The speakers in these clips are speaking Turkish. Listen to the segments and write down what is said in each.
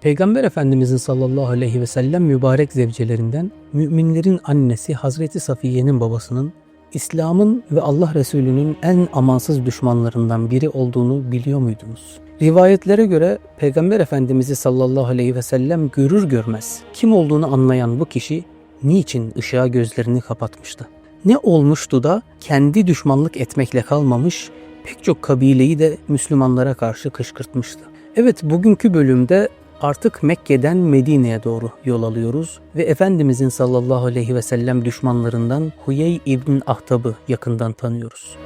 Peygamber Efendimizin sallallahu aleyhi ve sellem mübarek zevcelerinden müminlerin annesi Hazreti Safiye'nin babasının İslam'ın ve Allah Resulü'nün en amansız düşmanlarından biri olduğunu biliyor muydunuz? Rivayetlere göre Peygamber Efendimiz'i sallallahu aleyhi ve sellem görür görmez kim olduğunu anlayan bu kişi niçin ışığa gözlerini kapatmıştı? Ne olmuştu da kendi düşmanlık etmekle kalmamış pek çok kabileyi de Müslümanlara karşı kışkırtmıştı. Evet bugünkü bölümde artık Mekke'den Medine'ye doğru yol alıyoruz ve Efendimizin sallallahu aleyhi ve sellem düşmanlarından Huyey İbn Ahtab'ı yakından tanıyoruz.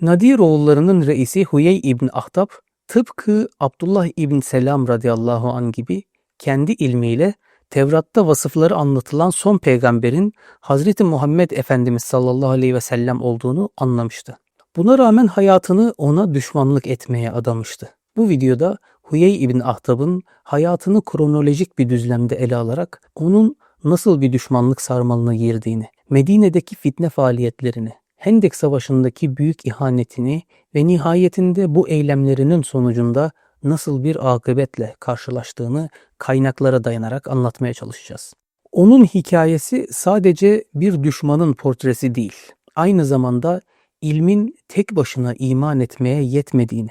Nadir oğullarının reisi Huyey İbn Ahtab tıpkı Abdullah İbn Selam radıyallahu an gibi kendi ilmiyle Tevrat'ta vasıfları anlatılan son peygamberin Hazreti Muhammed Efendimiz sallallahu aleyhi ve sellem olduğunu anlamıştı. Buna rağmen hayatını ona düşmanlık etmeye adamıştı. Bu videoda Huyey İbn Ahtab'ın hayatını kronolojik bir düzlemde ele alarak onun nasıl bir düşmanlık sarmalına girdiğini, Medine'deki fitne faaliyetlerini, Hendek Savaşı'ndaki büyük ihanetini ve nihayetinde bu eylemlerinin sonucunda nasıl bir akıbetle karşılaştığını kaynaklara dayanarak anlatmaya çalışacağız. Onun hikayesi sadece bir düşmanın portresi değil, aynı zamanda ilmin tek başına iman etmeye yetmediğini,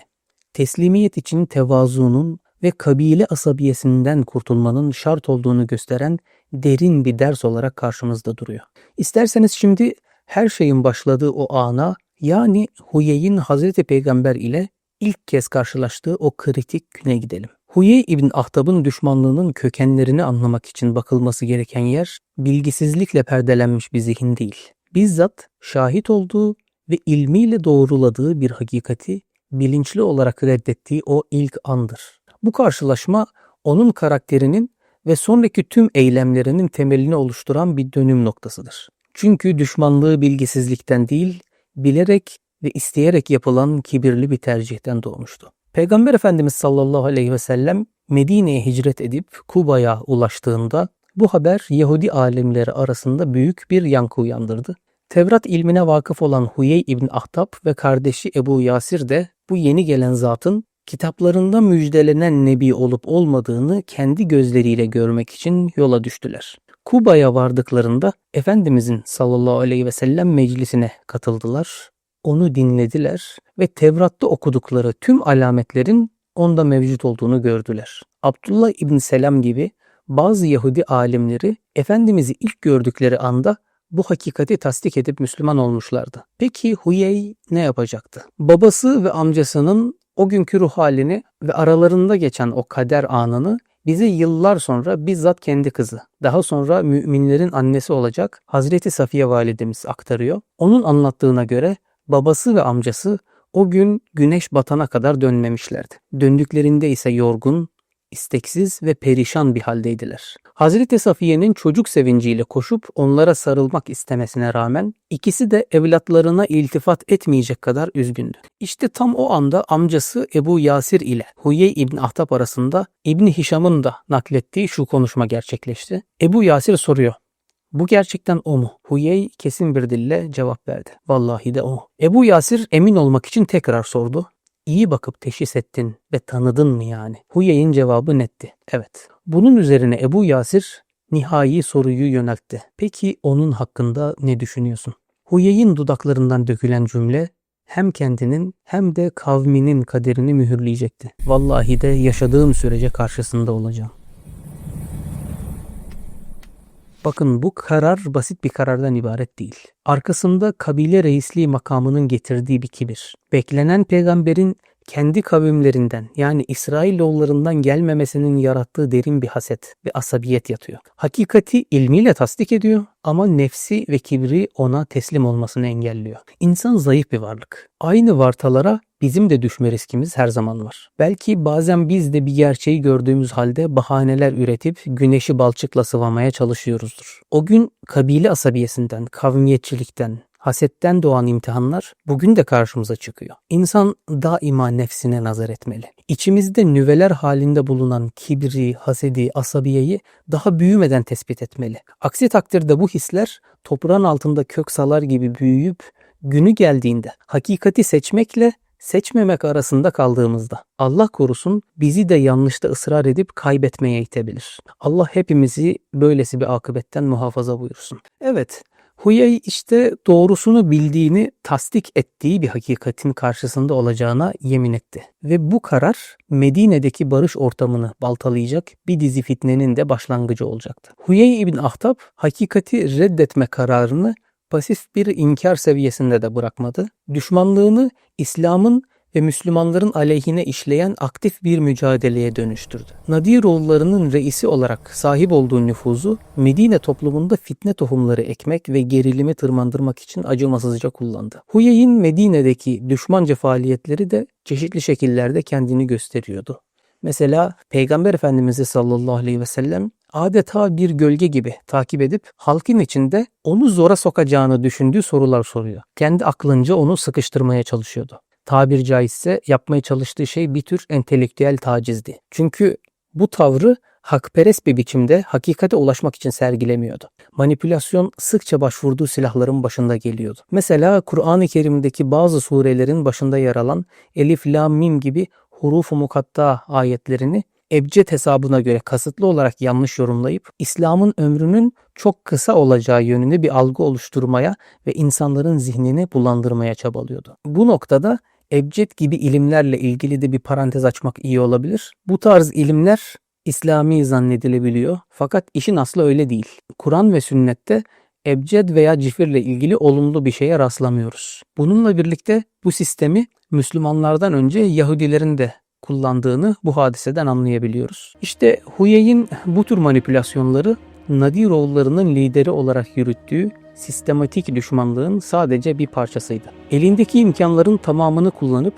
teslimiyet için tevazuunun ve kabile asabiyesinden kurtulmanın şart olduğunu gösteren derin bir ders olarak karşımızda duruyor. İsterseniz şimdi her şeyin başladığı o ana yani Huyey'in Hazreti Peygamber ile ilk kez karşılaştığı o kritik güne gidelim. Huyey İbn Ahtab'ın düşmanlığının kökenlerini anlamak için bakılması gereken yer bilgisizlikle perdelenmiş bir zihin değil. Bizzat şahit olduğu ve ilmiyle doğruladığı bir hakikati bilinçli olarak reddettiği o ilk andır. Bu karşılaşma onun karakterinin ve sonraki tüm eylemlerinin temelini oluşturan bir dönüm noktasıdır. Çünkü düşmanlığı bilgisizlikten değil, bilerek ve isteyerek yapılan kibirli bir tercihten doğmuştu. Peygamber Efendimiz sallallahu aleyhi ve sellem Medine'ye hicret edip Kuba'ya ulaştığında bu haber Yahudi alimleri arasında büyük bir yankı uyandırdı. Tevrat ilmine vakıf olan Huyey İbn Ahtab ve kardeşi Ebu Yasir de bu yeni gelen zatın kitaplarında müjdelenen nebi olup olmadığını kendi gözleriyle görmek için yola düştüler. Kuba'ya vardıklarında Efendimizin sallallahu aleyhi ve sellem meclisine katıldılar. Onu dinlediler ve Tevrat'ta okudukları tüm alametlerin onda mevcut olduğunu gördüler. Abdullah İbn Selam gibi bazı Yahudi alimleri Efendimiz'i ilk gördükleri anda bu hakikati tasdik edip Müslüman olmuşlardı. Peki Huyey ne yapacaktı? Babası ve amcasının o günkü ruh halini ve aralarında geçen o kader anını bize yıllar sonra bizzat kendi kızı, daha sonra müminlerin annesi olacak Hazreti Safiye validemiz aktarıyor. Onun anlattığına göre babası ve amcası o gün güneş batana kadar dönmemişlerdi. Döndüklerinde ise yorgun, isteksiz ve perişan bir haldeydiler. Hazreti Safiye'nin çocuk sevinciyle koşup onlara sarılmak istemesine rağmen ikisi de evlatlarına iltifat etmeyecek kadar üzgündü. İşte tam o anda amcası Ebu Yasir ile Huyey İbn Ahtab arasında İbni Hişam'ın da naklettiği şu konuşma gerçekleşti. Ebu Yasir soruyor. Bu gerçekten o mu? Huyey kesin bir dille cevap verdi. Vallahi de o. Ebu Yasir emin olmak için tekrar sordu. İyi bakıp teşhis ettin ve tanıdın mı yani? Huyey'in cevabı netti. Evet. Bunun üzerine Ebu Yasir nihai soruyu yöneltti. Peki onun hakkında ne düşünüyorsun? Huyey'in dudaklarından dökülen cümle hem kendinin hem de kavminin kaderini mühürleyecekti. Vallahi de yaşadığım sürece karşısında olacağım. Bakın bu karar basit bir karardan ibaret değil. Arkasında kabile reisliği makamının getirdiği bir kibir. Beklenen peygamberin kendi kavimlerinden yani İsrailoğullarından gelmemesinin yarattığı derin bir haset ve asabiyet yatıyor. Hakikati ilmiyle tasdik ediyor ama nefsi ve kibri ona teslim olmasını engelliyor. İnsan zayıf bir varlık. Aynı vartalara bizim de düşme riskimiz her zaman var. Belki bazen biz de bir gerçeği gördüğümüz halde bahaneler üretip güneşi balçıkla sıvamaya çalışıyoruzdur. O gün kabile asabiyesinden, kavmiyetçilikten, hasetten doğan imtihanlar bugün de karşımıza çıkıyor. İnsan daima nefsine nazar etmeli. İçimizde nüveler halinde bulunan kibri, hasedi, asabiyeyi daha büyümeden tespit etmeli. Aksi takdirde bu hisler toprağın altında kök salar gibi büyüyüp günü geldiğinde hakikati seçmekle seçmemek arasında kaldığımızda Allah korusun bizi de yanlışta ısrar edip kaybetmeye itebilir. Allah hepimizi böylesi bir akıbetten muhafaza buyursun. Evet, Huyey işte doğrusunu bildiğini tasdik ettiği bir hakikatin karşısında olacağına yemin etti. Ve bu karar Medine'deki barış ortamını baltalayacak bir dizi fitnenin de başlangıcı olacaktı. Huyey ibn Ahtab hakikati reddetme kararını pasif bir inkar seviyesinde de bırakmadı. Düşmanlığını İslam'ın ve Müslümanların aleyhine işleyen aktif bir mücadeleye dönüştürdü. Nadiroğullarının reisi olarak sahip olduğu nüfuzu Medine toplumunda fitne tohumları ekmek ve gerilimi tırmandırmak için acımasızca kullandı. Huyey'in Medine'deki düşmanca faaliyetleri de çeşitli şekillerde kendini gösteriyordu. Mesela Peygamber Efendimiz'i sallallahu aleyhi ve sellem adeta bir gölge gibi takip edip halkın içinde onu zora sokacağını düşündüğü sorular soruyor. Kendi aklınca onu sıkıştırmaya çalışıyordu tabir caizse yapmaya çalıştığı şey bir tür entelektüel tacizdi. Çünkü bu tavrı hakperest bir biçimde hakikate ulaşmak için sergilemiyordu. Manipülasyon sıkça başvurduğu silahların başında geliyordu. Mesela Kur'an-ı Kerim'deki bazı surelerin başında yer alan Elif, Lam, Mim gibi hurufu mukatta ayetlerini ebced hesabına göre kasıtlı olarak yanlış yorumlayıp İslam'ın ömrünün çok kısa olacağı yönünde bir algı oluşturmaya ve insanların zihnini bulandırmaya çabalıyordu. Bu noktada ebced gibi ilimlerle ilgili de bir parantez açmak iyi olabilir. Bu tarz ilimler İslami zannedilebiliyor. Fakat işin aslı öyle değil. Kur'an ve sünnette ebced veya cifirle ilgili olumlu bir şeye rastlamıyoruz. Bununla birlikte bu sistemi Müslümanlardan önce Yahudilerin de kullandığını bu hadiseden anlayabiliyoruz. İşte Huyey'in bu tür manipülasyonları Nadiroğullarının lideri olarak yürüttüğü sistematik düşmanlığın sadece bir parçasıydı. Elindeki imkanların tamamını kullanıp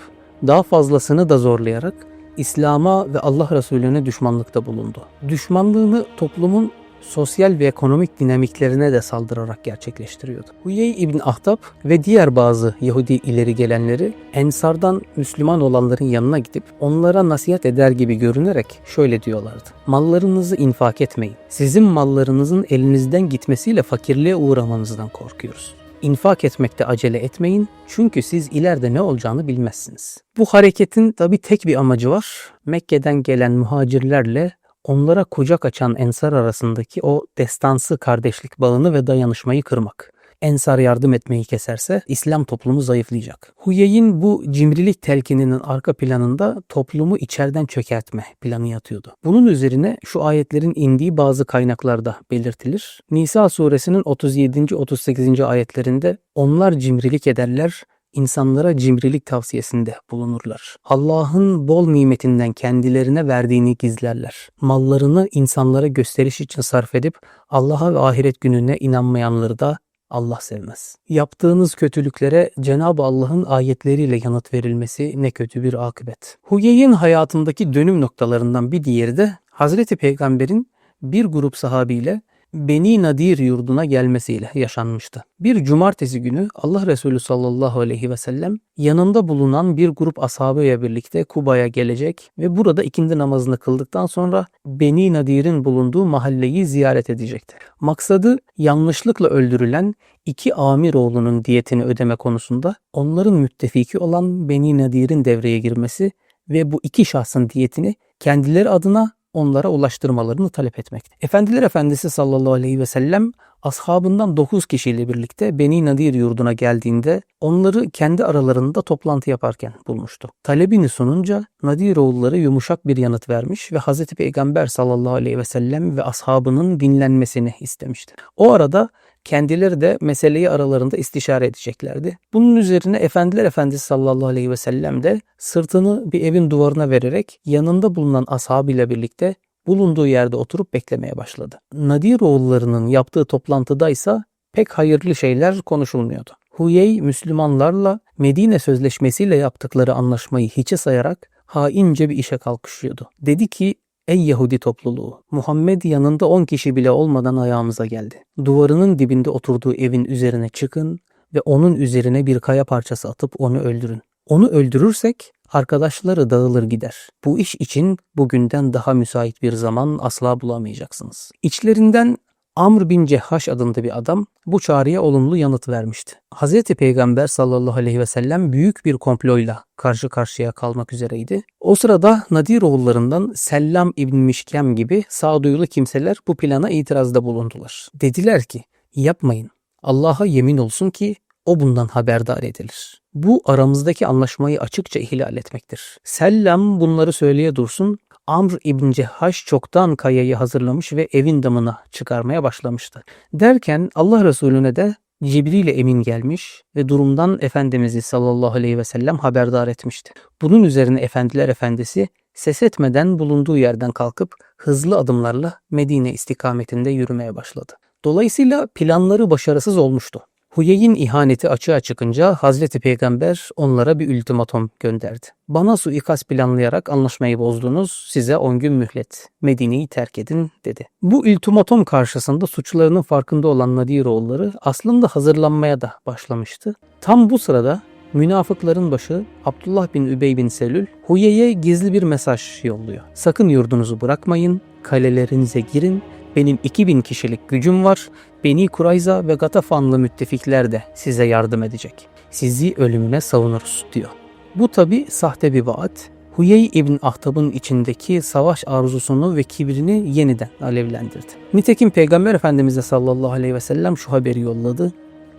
daha fazlasını da zorlayarak İslam'a ve Allah Resulüne düşmanlıkta bulundu. Düşmanlığını toplumun sosyal ve ekonomik dinamiklerine de saldırarak gerçekleştiriyordu. Huyey İbn Ahtab ve diğer bazı Yahudi ileri gelenleri Ensardan Müslüman olanların yanına gidip onlara nasihat eder gibi görünerek şöyle diyorlardı. Mallarınızı infak etmeyin. Sizin mallarınızın elinizden gitmesiyle fakirliğe uğramanızdan korkuyoruz. İnfak etmekte acele etmeyin çünkü siz ileride ne olacağını bilmezsiniz. Bu hareketin tabi tek bir amacı var. Mekke'den gelen muhacirlerle onlara kucak açan Ensar arasındaki o destansı kardeşlik bağını ve dayanışmayı kırmak. Ensar yardım etmeyi keserse İslam toplumu zayıflayacak. Huyey'in bu cimrilik telkininin arka planında toplumu içeriden çökertme planı yatıyordu. Bunun üzerine şu ayetlerin indiği bazı kaynaklarda belirtilir. Nisa suresinin 37. 38. ayetlerinde onlar cimrilik ederler, insanlara cimrilik tavsiyesinde bulunurlar. Allah'ın bol nimetinden kendilerine verdiğini gizlerler. Mallarını insanlara gösteriş için sarf edip Allah'a ve ahiret gününe inanmayanları da Allah sevmez. Yaptığınız kötülüklere Cenab-ı Allah'ın ayetleriyle yanıt verilmesi ne kötü bir akıbet. Huyey'in hayatındaki dönüm noktalarından bir diğeri de Hazreti Peygamber'in bir grup sahabiyle Beni Nadir yurduna gelmesiyle yaşanmıştı. Bir cumartesi günü Allah Resulü sallallahu aleyhi ve sellem yanında bulunan bir grup ashabıyla birlikte Kuba'ya gelecek ve burada ikindi namazını kıldıktan sonra Beni Nadir'in bulunduğu mahalleyi ziyaret edecekti. Maksadı yanlışlıkla öldürülen iki amir oğlunun diyetini ödeme konusunda onların müttefiki olan Beni Nadir'in devreye girmesi ve bu iki şahsın diyetini kendileri adına onlara ulaştırmalarını talep etmekte. Efendiler Efendisi sallallahu aleyhi ve sellem ashabından 9 kişiyle birlikte Beni Nadir yurduna geldiğinde onları kendi aralarında toplantı yaparken bulmuştu. Talebini sununca Nadir oğulları yumuşak bir yanıt vermiş ve Hz. Peygamber sallallahu aleyhi ve sellem ve ashabının dinlenmesini istemişti. O arada kendileri de meseleyi aralarında istişare edeceklerdi. Bunun üzerine Efendiler Efendisi sallallahu aleyhi ve sellem de sırtını bir evin duvarına vererek yanında bulunan ashabıyla birlikte bulunduğu yerde oturup beklemeye başladı. Nadir oğullarının yaptığı toplantıda ise pek hayırlı şeyler konuşulmuyordu. Huyey Müslümanlarla Medine Sözleşmesiyle yaptıkları anlaşmayı hiçe sayarak haince bir işe kalkışıyordu. Dedi ki Ey Yahudi topluluğu! Muhammed yanında 10 kişi bile olmadan ayağımıza geldi. Duvarının dibinde oturduğu evin üzerine çıkın ve onun üzerine bir kaya parçası atıp onu öldürün. Onu öldürürsek arkadaşları dağılır gider. Bu iş için bugünden daha müsait bir zaman asla bulamayacaksınız. İçlerinden Amr bin Cehhaş adında bir adam bu çağrıya olumlu yanıt vermişti. Hazreti Peygamber sallallahu aleyhi ve sellem büyük bir komployla karşı karşıya kalmak üzereydi. O sırada Nadir oğullarından Sellam İbn Mişkem gibi sağduyulu kimseler bu plana itirazda bulundular. Dediler ki yapmayın. Allah'a yemin olsun ki o bundan haberdar edilir. Bu aramızdaki anlaşmayı açıkça ihlal etmektir. Sellam bunları söyleye dursun Amr İbn Cehhaş çoktan kayayı hazırlamış ve evin damına çıkarmaya başlamıştı. Derken Allah Resulüne de Cibril emin gelmiş ve durumdan Efendimiz'i sallallahu aleyhi ve sellem haberdar etmişti. Bunun üzerine Efendiler Efendisi ses etmeden bulunduğu yerden kalkıp hızlı adımlarla Medine istikametinde yürümeye başladı. Dolayısıyla planları başarısız olmuştu. Huyey'in ihaneti açığa çıkınca Hazreti Peygamber onlara bir ultimatom gönderdi. Bana suikast planlayarak anlaşmayı bozdunuz, size 10 gün mühlet. Medine'yi terk edin dedi. Bu ultimatom karşısında suçlarının farkında olan Nadiroğulları aslında hazırlanmaya da başlamıştı. Tam bu sırada münafıkların başı Abdullah bin Übey bin Selül Huyey'e gizli bir mesaj yolluyor. Sakın yurdunuzu bırakmayın, kalelerinize girin benim 2000 kişilik gücüm var. Beni Kurayza ve Gatafanlı müttefikler de size yardım edecek. Sizi ölümüne savunuruz diyor. Bu tabi sahte bir vaat. Huyey İbn Ahtab'ın içindeki savaş arzusunu ve kibrini yeniden alevlendirdi. Nitekim Peygamber Efendimiz'e sallallahu aleyhi ve sellem şu haberi yolladı.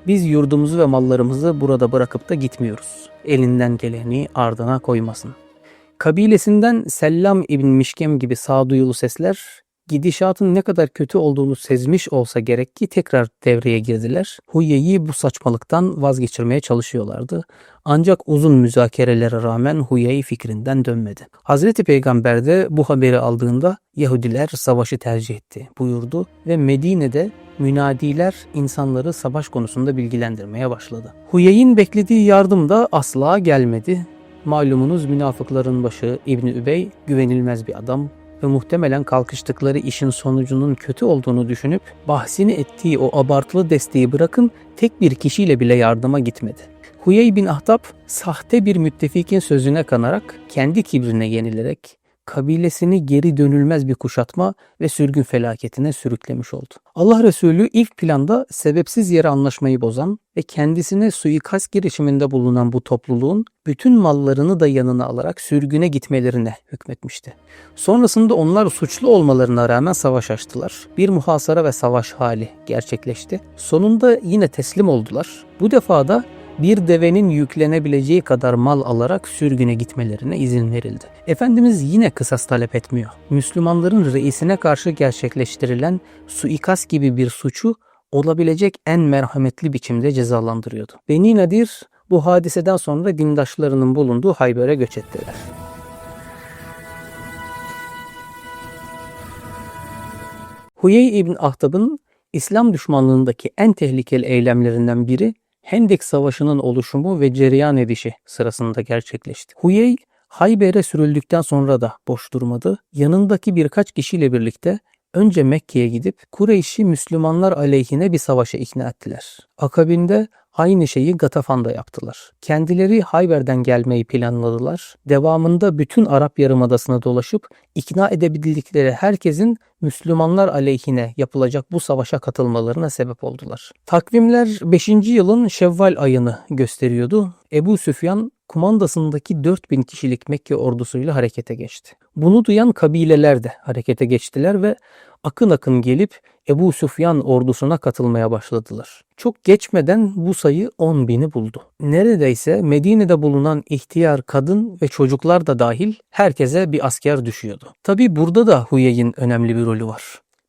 Biz yurdumuzu ve mallarımızı burada bırakıp da gitmiyoruz. Elinden geleni ardına koymasın. Kabilesinden Sellam İbn Mişkem gibi sağduyulu sesler gidişatın ne kadar kötü olduğunu sezmiş olsa gerek ki tekrar devreye girdiler. Huyye'yi bu saçmalıktan vazgeçirmeye çalışıyorlardı. Ancak uzun müzakerelere rağmen Huyey fikrinden dönmedi. Hazreti Peygamber de bu haberi aldığında Yahudiler savaşı tercih etti buyurdu ve Medine'de münadiler insanları savaş konusunda bilgilendirmeye başladı. Huyey'in beklediği yardım da asla gelmedi. Malumunuz münafıkların başı İbni Übey güvenilmez bir adam, ve muhtemelen kalkıştıkları işin sonucunun kötü olduğunu düşünüp bahsini ettiği o abartılı desteği bırakın tek bir kişiyle bile yardıma gitmedi. Huyey bin Ahtab sahte bir müttefikin sözüne kanarak kendi kibrine yenilerek kabilesini geri dönülmez bir kuşatma ve sürgün felaketine sürüklemiş oldu. Allah Resulü ilk planda sebepsiz yere anlaşmayı bozan ve kendisine suikast girişiminde bulunan bu topluluğun bütün mallarını da yanına alarak sürgüne gitmelerine hükmetmişti. Sonrasında onlar suçlu olmalarına rağmen savaş açtılar. Bir muhasara ve savaş hali gerçekleşti. Sonunda yine teslim oldular. Bu defa da bir devenin yüklenebileceği kadar mal alarak sürgüne gitmelerine izin verildi. Efendimiz yine kısas talep etmiyor. Müslümanların reisine karşı gerçekleştirilen suikast gibi bir suçu olabilecek en merhametli biçimde cezalandırıyordu. Beni Nadir bu hadiseden sonra dindaşlarının bulunduğu Hayber'e göç ettiler. Huyey İbn Ahtab'ın İslam düşmanlığındaki en tehlikeli eylemlerinden biri Hendek Savaşı'nın oluşumu ve cereyan edişi sırasında gerçekleşti. Huyey Hayber'e sürüldükten sonra da boş durmadı. Yanındaki birkaç kişiyle birlikte önce Mekke'ye gidip Kureyş'i Müslümanlar aleyhine bir savaşa ikna ettiler. Akabinde aynı şeyi Gatafan'da yaptılar. Kendileri Hayber'den gelmeyi planladılar. Devamında bütün Arap Yarımadası'na dolaşıp ikna edebildikleri herkesin Müslümanlar aleyhine yapılacak bu savaşa katılmalarına sebep oldular. Takvimler 5. yılın Şevval ayını gösteriyordu. Ebu Süfyan kumandasındaki 4000 kişilik Mekke ordusuyla harekete geçti. Bunu duyan kabileler de harekete geçtiler ve akın akın gelip Ebu Süfyan ordusuna katılmaya başladılar. Çok geçmeden bu sayı 10 bini buldu. Neredeyse Medine'de bulunan ihtiyar kadın ve çocuklar da dahil herkese bir asker düşüyordu. Tabi burada da Huyey'in önemli bir rolü var.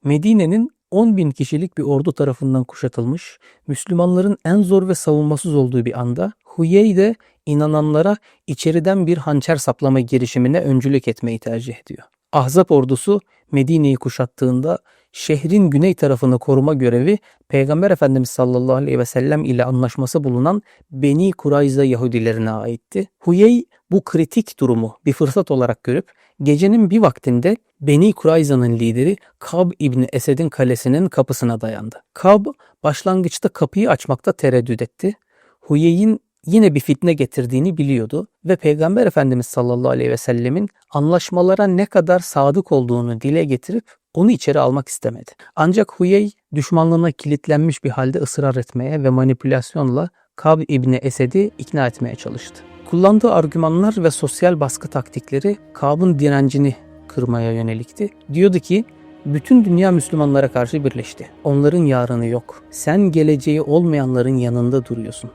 Medine'nin 10 bin kişilik bir ordu tarafından kuşatılmış, Müslümanların en zor ve savunmasız olduğu bir anda Huyey de inananlara içeriden bir hançer saplama girişimine öncülük etmeyi tercih ediyor. Ahzab ordusu Medine'yi kuşattığında şehrin güney tarafını koruma görevi Peygamber Efendimiz sallallahu aleyhi ve sellem ile anlaşması bulunan Beni Kurayza Yahudilerine aitti. Huyey bu kritik durumu bir fırsat olarak görüp gecenin bir vaktinde Beni Kurayza'nın lideri Kab İbni Esed'in kalesinin kapısına dayandı. Kab başlangıçta kapıyı açmakta tereddüt etti. Huyey'in yine bir fitne getirdiğini biliyordu ve Peygamber Efendimiz sallallahu aleyhi ve sellemin anlaşmalara ne kadar sadık olduğunu dile getirip Onu içeri almak istemedi. Ancak Huyey düşmanlığına kilitlenmiş bir halde ısrar etmeye ve manipülasyonla Kab İbni Esed'i ikna etmeye çalıştı. Kullandığı argümanlar ve sosyal baskı taktikleri Kab'ın direncini kırmaya yönelikti. Diyordu ki bütün dünya Müslümanlara karşı birleşti. Onların yarını yok. Sen geleceği olmayanların yanında duruyorsun.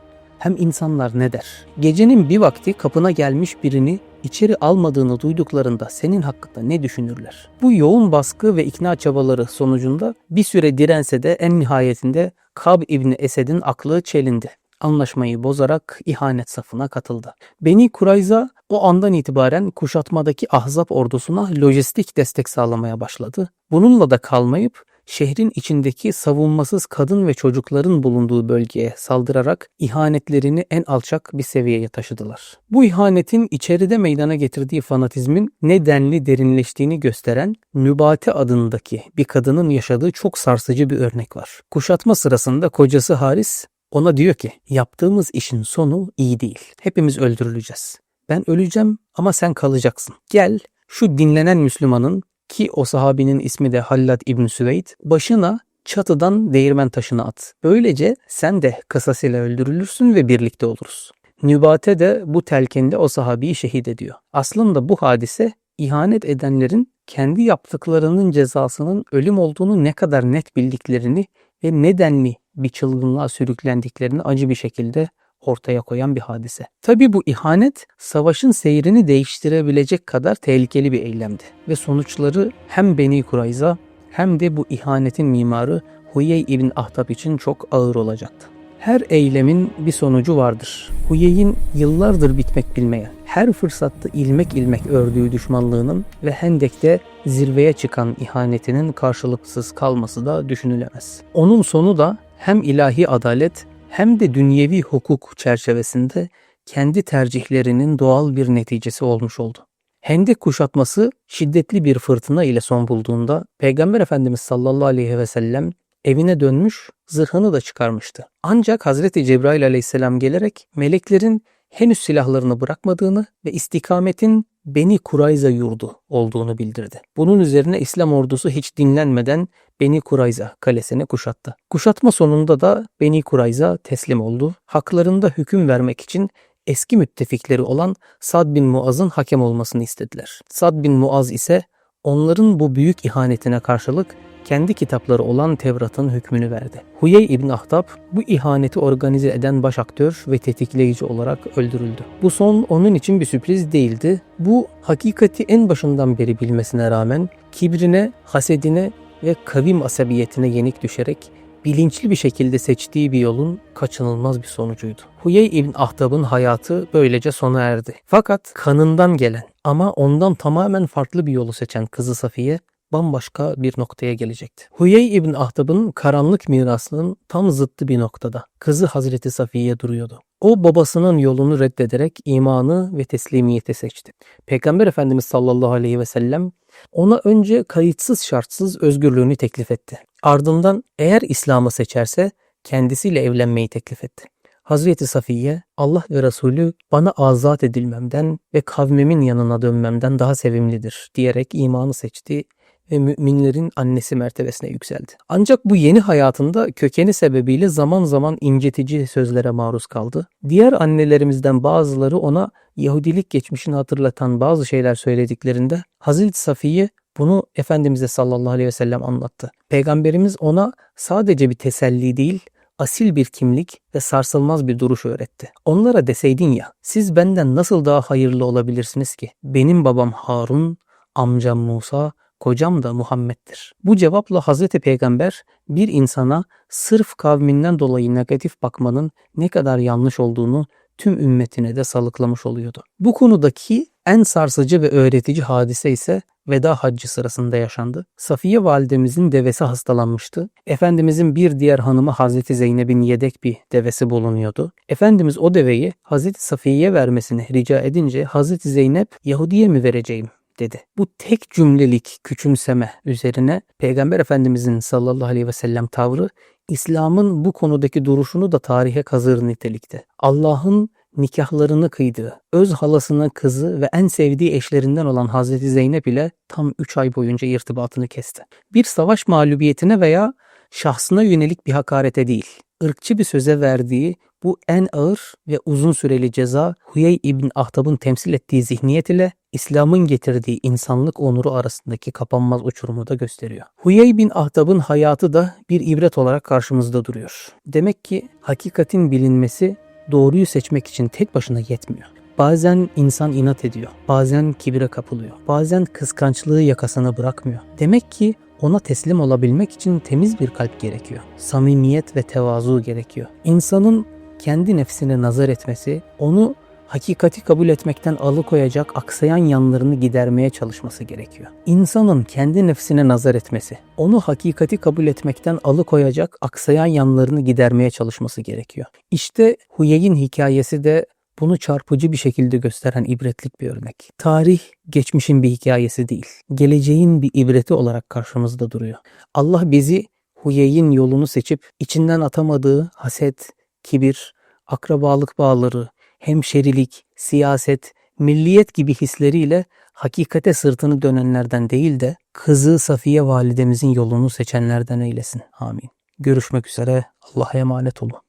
Hem insanlar ne der? Gecenin bir vakti kapına gelmiş birini içeri almadığını duyduklarında senin hakkında ne düşünürler? Bu yoğun baskı ve ikna çabaları sonucunda bir süre dirense de en nihayetinde Kab İbni Esed'in aklı çelindi anlaşmayı bozarak ihanet safına katıldı. Beni Kurayza o andan itibaren kuşatmadaki Ahzab ordusuna lojistik destek sağlamaya başladı. Bununla da kalmayıp şehrin içindeki savunmasız kadın ve çocukların bulunduğu bölgeye saldırarak ihanetlerini en alçak bir seviyeye taşıdılar. Bu ihanetin içeride meydana getirdiği fanatizmin nedenli derinleştiğini gösteren Nübate adındaki bir kadının yaşadığı çok sarsıcı bir örnek var. Kuşatma sırasında kocası Haris ona diyor ki yaptığımız işin sonu iyi değil. Hepimiz öldürüleceğiz. Ben öleceğim ama sen kalacaksın. Gel şu dinlenen Müslümanın ki o sahabinin ismi de Hallad İbn Süveyd başına çatıdan değirmen taşını at. Böylece sen de kasasıyla öldürülürsün ve birlikte oluruz. Nübate de bu telkinde o sahabiyi şehit ediyor. Aslında bu hadise ihanet edenlerin kendi yaptıklarının cezasının ölüm olduğunu ne kadar net bildiklerini ve nedenli bir çılgınlığa sürüklendiklerini acı bir şekilde ortaya koyan bir hadise. Tabi bu ihanet savaşın seyrini değiştirebilecek kadar tehlikeli bir eylemdi ve sonuçları hem Beni Kurayza hem de bu ihanetin mimarı Huyey ibn Ahtab için çok ağır olacaktı. Her eylemin bir sonucu vardır. Huyey'in yıllardır bitmek bilmeyen, her fırsatta ilmek ilmek ördüğü düşmanlığının ve Hendek'te zirveye çıkan ihanetinin karşılıksız kalması da düşünülemez. Onun sonu da hem ilahi adalet hem de dünyevi hukuk çerçevesinde kendi tercihlerinin doğal bir neticesi olmuş oldu. Hendek kuşatması şiddetli bir fırtına ile son bulduğunda Peygamber Efendimiz sallallahu aleyhi ve sellem evine dönmüş, zırhını da çıkarmıştı. Ancak Hazreti Cebrail aleyhisselam gelerek meleklerin henüz silahlarını bırakmadığını ve istikametin Beni Kurayza yurdu olduğunu bildirdi. Bunun üzerine İslam ordusu hiç dinlenmeden Beni Kurayza kalesini kuşattı. Kuşatma sonunda da Beni Kurayza teslim oldu. Haklarında hüküm vermek için eski müttefikleri olan Sad bin Muaz'ın hakem olmasını istediler. Sad bin Muaz ise onların bu büyük ihanetine karşılık kendi kitapları olan Tevrat'ın hükmünü verdi. Huyey İbn Ahtab bu ihaneti organize eden baş aktör ve tetikleyici olarak öldürüldü. Bu son onun için bir sürpriz değildi. Bu hakikati en başından beri bilmesine rağmen kibrine, hasedine ve kavim asabiyetine yenik düşerek bilinçli bir şekilde seçtiği bir yolun kaçınılmaz bir sonucuydu. Huyey İbn Ahtab'ın hayatı böylece sona erdi. Fakat kanından gelen ama ondan tamamen farklı bir yolu seçen kızı Safiye bambaşka bir noktaya gelecekti. Huyey İbn Ahtab'ın karanlık mirasının tam zıttı bir noktada. Kızı Hazreti Safiye duruyordu. O babasının yolunu reddederek imanı ve teslimiyeti seçti. Peygamber Efendimiz sallallahu aleyhi ve sellem ona önce kayıtsız şartsız özgürlüğünü teklif etti. Ardından eğer İslam'ı seçerse kendisiyle evlenmeyi teklif etti. Hazreti Safiye, Allah ve Resulü bana azat edilmemden ve kavmimin yanına dönmemden daha sevimlidir diyerek imanı seçti ve müminlerin annesi mertebesine yükseldi. Ancak bu yeni hayatında kökeni sebebiyle zaman zaman incitici sözlere maruz kaldı. Diğer annelerimizden bazıları ona Yahudilik geçmişini hatırlatan bazı şeyler söylediklerinde Hazreti Safiye bunu Efendimiz'e sallallahu aleyhi ve sellem anlattı. Peygamberimiz ona sadece bir teselli değil, asil bir kimlik ve sarsılmaz bir duruş öğretti. Onlara deseydin ya, siz benden nasıl daha hayırlı olabilirsiniz ki? Benim babam Harun, amcam Musa, kocam da Muhammed'dir. Bu cevapla Hazreti Peygamber bir insana sırf kavminden dolayı negatif bakmanın ne kadar yanlış olduğunu tüm ümmetine de salıklamış oluyordu. Bu konudaki en sarsıcı ve öğretici hadise ise veda haccı sırasında yaşandı. Safiye validemizin devesi hastalanmıştı. Efendimizin bir diğer hanımı Hazreti Zeynep'in yedek bir devesi bulunuyordu. Efendimiz o deveyi Hazreti Safiye'ye vermesini rica edince Hazreti Zeynep Yahudi'ye mi vereceğim dedi. Bu tek cümlelik küçümseme üzerine Peygamber Efendimizin sallallahu aleyhi ve sellem tavrı İslam'ın bu konudaki duruşunu da tarihe kazır nitelikte. Allah'ın nikahlarını kıydığı, öz halasının kızı ve en sevdiği eşlerinden olan Hazreti Zeynep ile tam 3 ay boyunca irtibatını kesti. Bir savaş mağlubiyetine veya şahsına yönelik bir hakarete değil, ırkçı bir söze verdiği bu en ağır ve uzun süreli ceza Huyey İbn Ahtab'ın temsil ettiği zihniyet ile İslam'ın getirdiği insanlık onuru arasındaki kapanmaz uçurumu da gösteriyor. Huyey bin Ahtab'ın hayatı da bir ibret olarak karşımızda duruyor. Demek ki hakikatin bilinmesi doğruyu seçmek için tek başına yetmiyor. Bazen insan inat ediyor, bazen kibire kapılıyor, bazen kıskançlığı yakasına bırakmıyor. Demek ki ona teslim olabilmek için temiz bir kalp gerekiyor. Samimiyet ve tevazu gerekiyor. İnsanın kendi nefsine nazar etmesi, onu hakikati kabul etmekten alıkoyacak aksayan yanlarını gidermeye çalışması gerekiyor. İnsanın kendi nefsine nazar etmesi, onu hakikati kabul etmekten alıkoyacak aksayan yanlarını gidermeye çalışması gerekiyor. İşte Huyey'in hikayesi de bunu çarpıcı bir şekilde gösteren ibretlik bir örnek. Tarih geçmişin bir hikayesi değil, geleceğin bir ibreti olarak karşımızda duruyor. Allah bizi Huyey'in yolunu seçip içinden atamadığı haset, kibir, akrabalık bağları, hemşerilik, siyaset, milliyet gibi hisleriyle hakikate sırtını dönenlerden değil de kızı Safiye validemizin yolunu seçenlerden eylesin. Amin. Görüşmek üzere. Allah'a emanet olun.